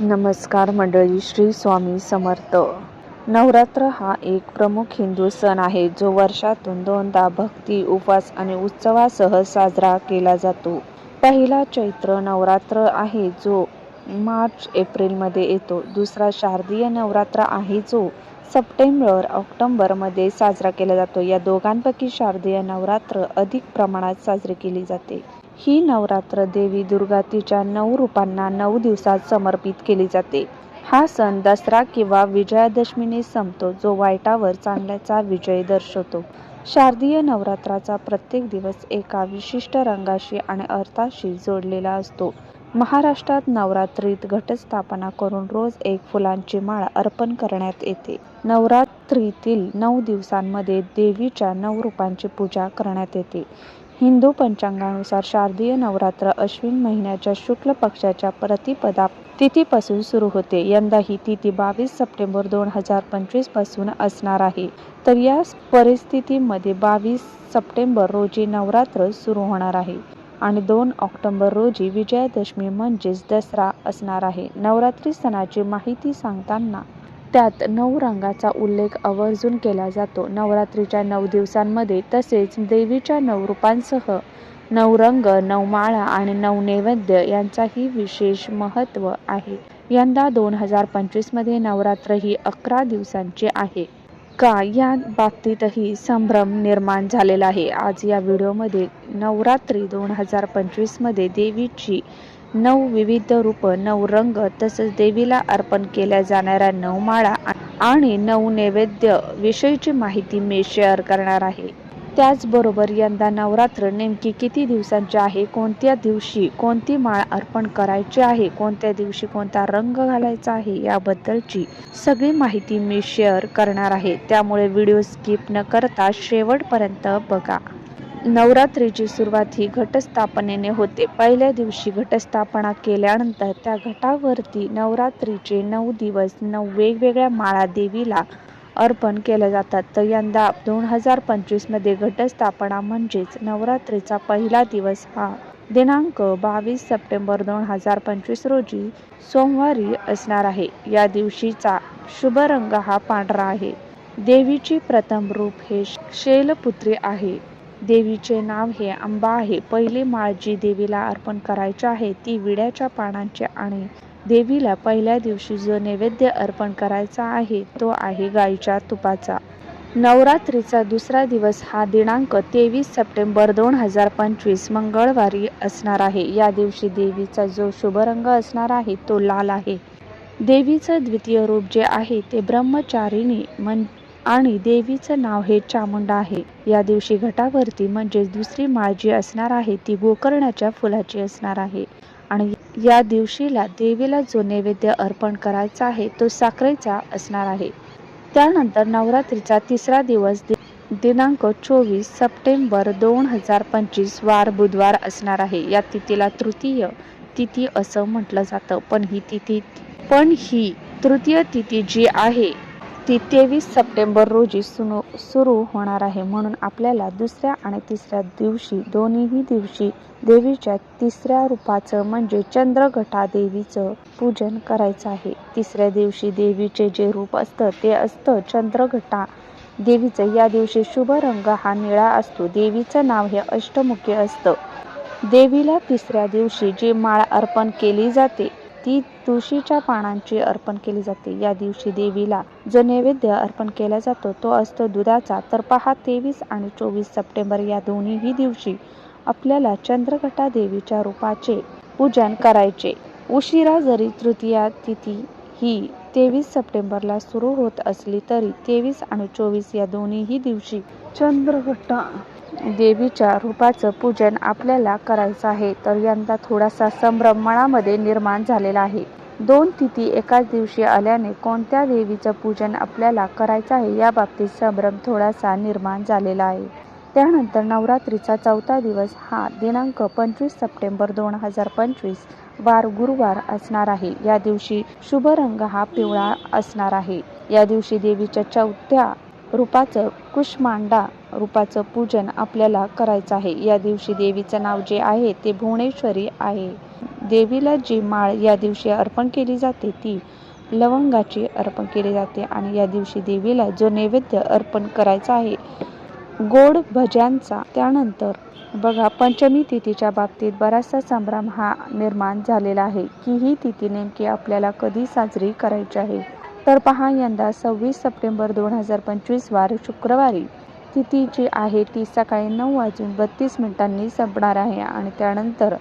नमस्कार मंडळी श्री स्वामी समर्थ. नवरात्र हा एक प्रमुख हिंदू सण आहे जो वर्षातून दोनदा भक्ती उपवास आणि उत्सवासह साजरा केला जातो. पहिला चैत्र नवरात्र आहे जो मार्च एप्रिलमध्ये येतो. दुसरा शारदीय नवरात्र आहे जो सप्टेंबर ऑक्टोंबरमध्ये साजरा केला जातो. या दोघांपैकी शारदीय नवरात्र अधिक प्रमाणात साजरी केली जाते. ही नवरात्र देवी दुर्गा तिच्या नऊ रूपांना नऊ दिवसात समर्पित केली जाते. हा सण दसरा किंवा विजयादशमीने संपतो जो वाईटावर चांगल्याचा विजय दर्शवतो. शारदीय नवरात्राचा प्रत्येक दिवस एका विशिष्ट रंगाशी आणि अर्थाशी जोडलेला असतो. महाराष्ट्रात नवरात्रीत घटस्थापना करून रोज एक फुलांची माळ अर्पण करण्यात येते. नवरात्रीतील नऊ दिवसांमध्ये देवीच्या नऊ रूपांची पूजा करण्यात येते. हिंदू पंचांगानुसार शारदीय नवरात्र अश्विन महिन्याच्या शुक्ल पक्षाच्या प्रतिपदा तिथीपासून सुरू होते. यंदा ही तिथी बावीस सप्टेंबर दोन हजार पंचवीसपासून असणार आहे. तर या परिस्थितीमध्ये बावीस सप्टेंबर रोजी नवरात्र सुरू होणार आहे आणि दोन ऑक्टोबर रोजी विजयादशमी म्हणजेच दसरा असणार आहे. नवरात्री सणाची माहिती सांगताना त्यात नऊ रंगाचा उल्लेख आवर्जून केला जातो. नवरात्रीच्या नऊ दिवसांमध्ये तसेच देवीच्या नऊ रूपांसह नऊ रंग नऊ माळा आणि नऊ नैवेद्य यांचाही विशेष महत्त्व आहे. यंदा दोन हजार पंचवीसमध्ये नवरात्र ही अकरा दिवसांची आहे. का? या बाबतीतही संभ्रम निर्माण झालेला आहे. आज या व्हिडिओमध्ये नवरात्री दोन हजार पंचवीसमध्ये देवीची नऊ विविध रूप नऊ रंग तसंच देवीला अर्पण केल्या जाणाऱ्या नऊ माळा आणि नऊ नैवेद्य विषयीची माहिती मी शेअर करणार आहे. त्याचबरोबर यंदा नवरात्र नेमकी किती दिवसांची आहे कोणत्या दिवशी कोणती माळ अर्पण करायची आहे कोणत्या दिवशी कोणता रंग घालायचा आहे याबद्दलची सगळी माहिती मी शेअर करणार आहे. त्यामुळे व्हिडिओ स्किप न करता शेवटपर्यंत बघा. नवरात्रीची सुरुवात ही घटस्थापनेने होते. पहिल्या दिवशी घटस्थापना केल्यानंतर त्या घटावरती नवरात्रीचे नऊ दिवस नऊ वेगवेगळ्या माळा देवीला अर्पण केल्या जातात. तर यंदा दोन हजार पंचवीसमध्ये घटस्थापना म्हणजेच नवरात्रीचा पहिला दिवस हा दिनांक बावीस सप्टेंबर दोन हजार पंचवीस रोजी सोमवारी असणार आहे. या दिवशीचा शुभ रंग हा पांढरा आहे. देवीची प्रथम रूप हे शैलपुत्री आहे. देवीचे नाव हे अंबा आहे. पहिली माळ जी देवीला अर्पण करायची आहे. ती विड्याच्या पानांची आणि देवीला पहिल्या दिवशी जो नैवेद्य अर्पण करायचा आहे तो आहे गाईच्या तुपाचा. नवरात्रीचा दुसरा दिवस हा दिनांक तेवीस सप्टेंबर दोन हजार पंचवीस मंगळवारी असणार आहे. या दिवशी देवीचा जो शुभ रंग असणार आहे तो लाल आहे. देवीचं द्वितीय रूप जे आहे ते ब्रह्मचारिणी म्हण आणि देवीचं नाव हे चामुंडा आहे. या दिवशी घटावरती म्हणजेच दुसरी माळ जी असणार आहे ती गोकर्णाच्या फुलाची असणार आहे. आणि या दिवशीला देवीला जो नैवेद्य अर्पण करायचा आहे तो साखरेचा असणार आहे. त्यानंतर नवरात्रीचा तिसरा दिवस दिनांक चोवीस सप्टेंबर दोन हजार पंचवीस वार बुधवार असणार आहे. या तिथीला तृतीय तिथी असं म्हटलं जातं. पण ही तिथी पण ही तृतीय तिथी जी आहे ती तेवीस सप्टेंबर रोजी सुनो सुरू होणार आहे. म्हणून आपल्याला दुसऱ्या आणि तिसऱ्या दिवशी दोन्हीही दिवशी देवीच्या तिसऱ्या रूपाचं म्हणजे चंद्रघटा देवीचं पूजन करायचं आहे. तिसऱ्या दिवशी देवीचे जे रूप असतं ते असतं चंद्रघटा देवीचं या दिवशी शुभ रंग हा निळा असतो. देवीचं नाव हे अष्टमुखी असतं. देवीला तिसऱ्या दिवशी जी माळ अर्पण केली जाते ती तुळशीच्या पानांची अर्पण केली जाते. या दिवशी देवीला जो नैवेद्य अर्पण केला जातो तो असतो दुधाचा. तर पहा तेवीस आणि चोवीस सप्टेंबर या दोन्हीही दिवशी आपल्याला चंद्रघटा देवीच्या रूपाचे पूजन करायचे. उशिरा जरी तृतीया तिथी ही तेवीस सप्टेंबरला सुरू होत असली तरी तेवीस आणि चोवीस या दोन्हीही दिवशी चंद्रघटा देवीच्या रूपाचं पूजन आपल्याला करायचं आहे. तर यंदा थोडासा संभ्रम मनामध्ये निर्माण झालेला आहे. दोन तिथी एकाच दिवशी आल्याने कोणत्या देवीचं पूजन आपल्याला करायचं आहे या बाबतीत संभ्रम थोडासा निर्माण झालेला आहे. त्यानंतर नवरात्रीचा चौथा दिवस हा दिनांक पंचवीस सप्टेंबर दोन हजार पंचवीस वार गुरुवार असणार आहे. या दिवशी शुभ रंग हा पिवळा असणार आहे. या दिवशी देवीच्या चौथ्या रूपाचं कुष्मांडा रूपाचं पूजन आपल्याला करायचं आहे. या दिवशी देवीचं नाव जे आहे ते भुवनेश्वरी आहे. देवीला जी माळ या दिवशी अर्पण केली जाते ती लवंगाची अर्पण केली जाते आणि या दिवशी देवीला जो नैवेद्य अर्पण करायचा आहे गोड भज्यांचा त्यानंतर बघा पंचमी तिथीच्या बाबतीत बराचसा संभ्रम हा निर्माण झालेला आहे की ही तिथी नेमकी आपल्याला कधी साजरी करायची आहे? तर पहा यंदा सव्वीस सप्टेंबर दोन हजार पंचवीस वार शुक्रवारी. तिथी जी आहे ती सकाळी नऊ वाजून बत्तीस मिनिटांनी संपणार आहे आणि त्यानंतर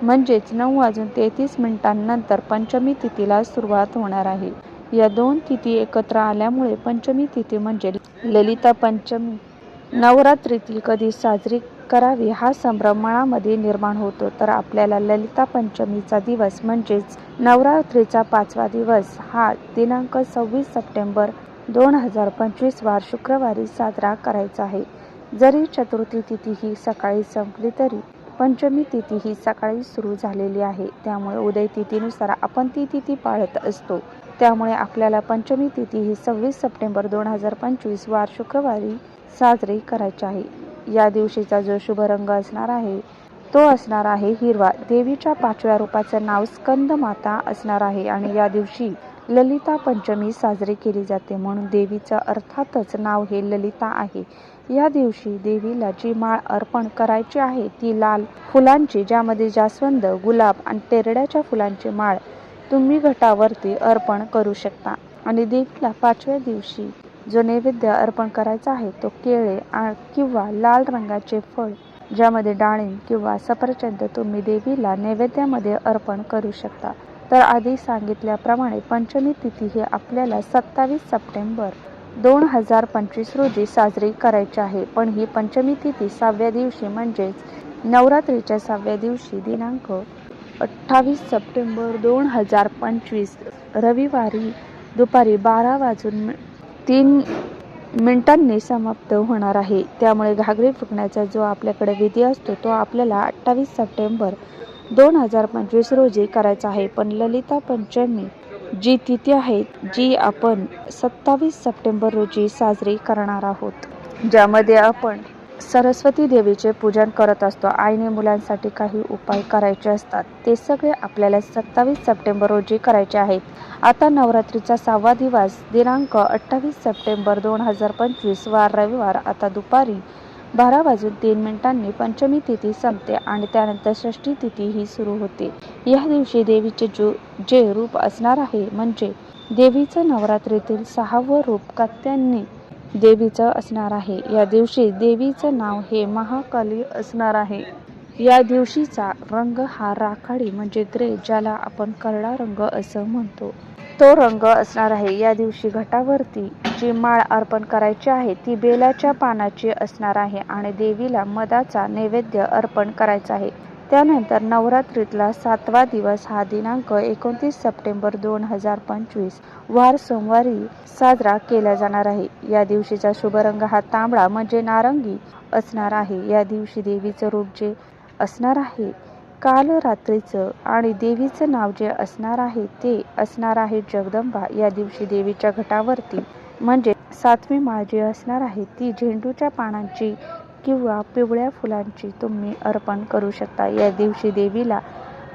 म्हणजेच नऊ वाजून तेहतीस मिनिटांनंतर पंचमी तिथीला सुरुवात होणार आहे. या दोन तिथी एकत्र आल्यामुळे पंचमी तिथी म्हणजे ललिता पंचमी. नवरात्रीतील कधी साजरी करावी हा संभ्रम मनामध्ये निर्माण होतो तर आपल्याला ललिता पंचमीचा दिवस म्हणजेच नवरात्रीचा पाचवा दिवस हा दिनांक सव्वीस सप्टेंबर दोन हजार पंचवीस वार शुक्रवारी साजरा करायचा आहे. जरी चतुर्थी तिथी ही सकाळी संपली तरी पंचमी तिथी ही सकाळी सुरू झालेली आहे. त्यामुळे उदय तिथीनुसार आपण ती तिथी पाळत असतो. त्यामुळे आपल्याला पंचमी तिथी ही सव्वीस सप्टेंबर दोन हजार पंचवीस वार शुक्रवारी साजरी करायची आहे. या दिवशीचा जो शुभ रंग असणार आहे तो असणार आहे हिरवा. देवीच्या पाचव्या रूपाचं नाव स्कंद माता असणार आहे आणि या दिवशी ललिता पंचमी साजरी केली जाते म्हणून देवीचं अर्थातच नाव हे ललिता आहे. या दिवशी देवीला जी माळ अर्पण करायची आहे ती लाल फुलांची ज्यामध्ये जास्वंद गुलाब आणि तेरड्याच्या फुलांची माळ तुम्ही घटावरती अर्पण करू शकता. आणि देवीला पाचव्या दिवशी जो नैवेद्य अर्पण करायचा आहे तो केळे किंवा लाल रंगाचे फळ ज्यामध्ये डाळिंब किंवा सफरचंद तुम्ही देवीला नैवेद्यामध्ये अर्पण करू शकता. तर आधी सांगितल्याप्रमाणे पंचमी तिथी ही आपल्याला सत्तावीस सप्टेंबर दोन हजार पंचवीस रोजी साजरी करायची आहे. पण ही पंचमी तिथी सहाव्या दिवशी म्हणजेच नवरात्रीच्या सहाव्या दिवशी दिनांक अठ्ठावीस सप्टेंबर दोन हजार पंचवीस रविवारी दुपारी बारा वाजून मि- तीन मिनिटांनी समाप्त होणार आहे. त्यामुळे घागरी फुकण्याचा जो आपल्याकडे विधी असतो तो आपल्याला अठ्ठावीस सप्टेंबर दोन हजार पंचवीस रोजी करायचा आहे. पण ललिता पंचमी जी तिथी आहे जी आपण सत्तावीस सप्टेंबर रोजी साजरी करणार आहोत. ज्यामध्ये आपण सरस्वती देवीचे पूजन करत असतो. आईने मुलांसाठी काही उपाय करायचे असतात. ते सगळे आपल्याला सत्तावीस सप्टेंबर रोजी करायचे आहेत. आता नवरात्रीचा सहावा दिवस दिनांक अठ्ठावीस सप्टेंबर दोन हजार पंचवीस वार रविवार आता दुपारी बारा वाजून तीन मिनिटांनी पंचमी तिथी संपते आणि त्यानंतर षष्ठी तिथी ही सुरू होते. या दिवशी देवीचे जो जे रूप असणार आहे म्हणजे देवीचं नवरात्रीतील सहावं रूप कात्यांनी देवीचं असणार आहे. या दिवशी देवीचं नाव हे महाकाली असणार आहे. या दिवशीचा रंग हा राखाडी म्हणजे ग्रे ज्याला आपण करडा रंग असं म्हणतो. तो रंग असणार आहे. या दिवशी घटावरती जी माळ अर्पण करायची आहे ती बेलाच्या पानाची असणार आहे आणि देवीला मधाचा नैवेद्य अर्पण करायचा आहे. त्यानंतर नवरात्रीतला सातवा दिवस हा दिनांक एकोणतीस सप्टेंबर दोन हजार पंचवीस वार सोमवारी साजरा केला जाणार आहे. या दिवशीचा शुभ रंग हा तांबडा म्हणजे नारंगी असणार आहे. या दिवशी देवीचं रूप जे असणार आहे काल रात्रीचं आणि देवीचं नाव जे असणार आहे ते असणार आहे जगदंबा. या दिवशी देवीच्या घटावरती म्हणजे सातवी माळ जी असणार आहे ती झेंडूच्या पानांची किंवा पिवळ्या फुलांची तुम्ही अर्पण करू शकता. या दिवशी देवीला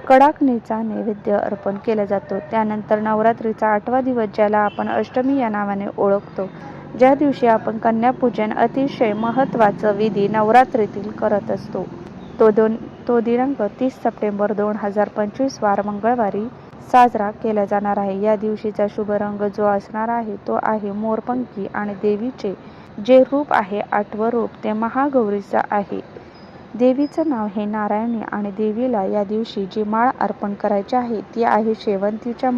कडाकणीचा नैवेद्य अर्पण केला जातो. त्यानंतर नवरात्रीचा आठवा दिवस ज्याला आपण अष्टमी या नावाने ओळखतो ज्या दिवशी आपण कन्यापूजन अतिशय महत्त्वाचं विधी नवरात्रीतील करत असतो. तो दोन तो दिनांक तीस सप्टेंबर दोन हजार पंचवीस वार मंगळवारी साजरा केला जाणार आहे. या दिवशीचा शुभ रंग जो असणार आहे तो आहे मोरपंखी आणि देवीचे जे रूप आहे आठवं रूप ते महागौरीचं आहे. देवीचं नाव हे नारायणी आणि देवीला या दिवशी जी माळ अर्पण करायची आहे ती आहे शेवंतीच्या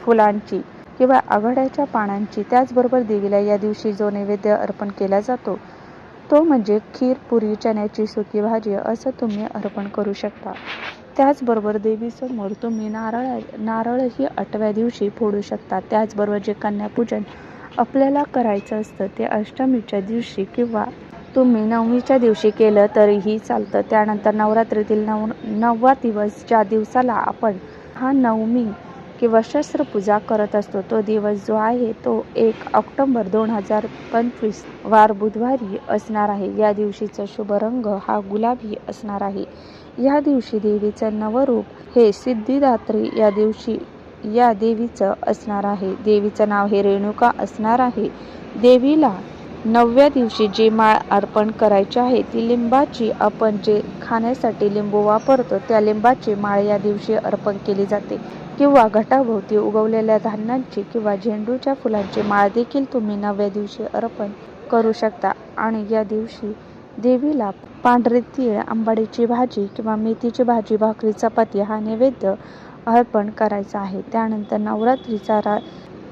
फुलांची किंवा आघाड्याच्या पानांची. त्याचबरोबर देवीला या दिवशी जो नैवेद्य अर्पण केला जातो तो म्हणजे खीर पुरी चण्याची सुकी भाजी असं तुम्ही अर्पण करू शकता. त्याचबरोबर देवीसमोर तुम्ही नारळ नारळही आठव्या दिवशी फोडू शकता. त्याचबरोबर जे कन्यापूजन आपल्याला करायचं असतं ते अष्टमीच्या दिवशी किंवा तुम्ही नवमीच्या दिवशी केलं तरीही चालतं. त्यानंतर नवरात्रीतील नव नववा दिवस ज्या दिवसाला आपण हा नवमी किंवा शस्त्रपूजा करत असतो. तो दिवस जो आहे तो एक ऑक्टोबर दोन हजार पंचवीस वार बुधवारी असणार आहे. या दिवशीचा शुभ रंग हा गुलाबी असणार आहे. या दिवशी देवीचं नवरूप हे सिद्धिदात्री या दिवशी या देवीचं असणार आहे. देवीचं नाव हे रेणुका असणार आहे. देवीला नवव्या दिवशी जी माळ अर्पण करायची आहे ती लिंबाची आपण जे खाण्यासाठी लिंबू वापरतो त्या लिंबाची माळ या दिवशी अर्पण केली जाते. किंवा घटाभोवती उगवलेल्या धान्यांची किंवा झेंडूच्या फुलांची माळ देखील तुम्ही नवव्या दिवशी अर्पण करू शकता. आणि या दिवशी देवीला पांढरे तीळ आंबाडीची भाजी किंवा मेथीची भाजी भाकरी चपाती हा नैवेद्य अर्पण करायचा आहे. त्यानंतर नवरात्रीचा रा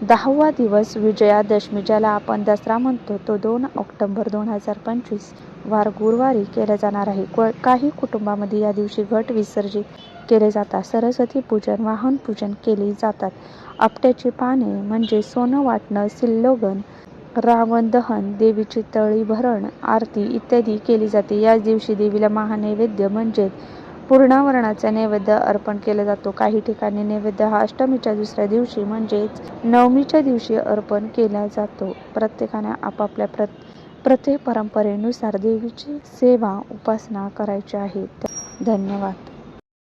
दहावा दिवस विजयादशमी ज्याला आपण दसरा म्हणतो. तो दोन ऑक्टोबर दोन हजार पंचवीस वार गुरुवारी केला जाणार आहे. काही कुटुंबामध्ये या दिवशी घट विसर्जित केले जातात. सरस्वती पूजन वाहन पूजन केले जातात. आपट्याची पाने म्हणजे सोनं वाटणं सिल्लोगन रावण दहन देवीची तळी भरण आरती इत्यादी केली जाते. याच दिवशी देवीला महानैवेद्य म्हणजेच पूर्णावरणाचा नैवेद्य अर्पण केला जातो. काही ठिकाणी नैवेद्य हा अष्टमीच्या दुसऱ्या दिवशी म्हणजेच नवमीच्या दिवशी अर्पण केला जातो. प्रत्येकाने आपापल्या प्र प्रथे परंपरेनुसार देवीची सेवा उपासना करायची आहे. धन्यवाद.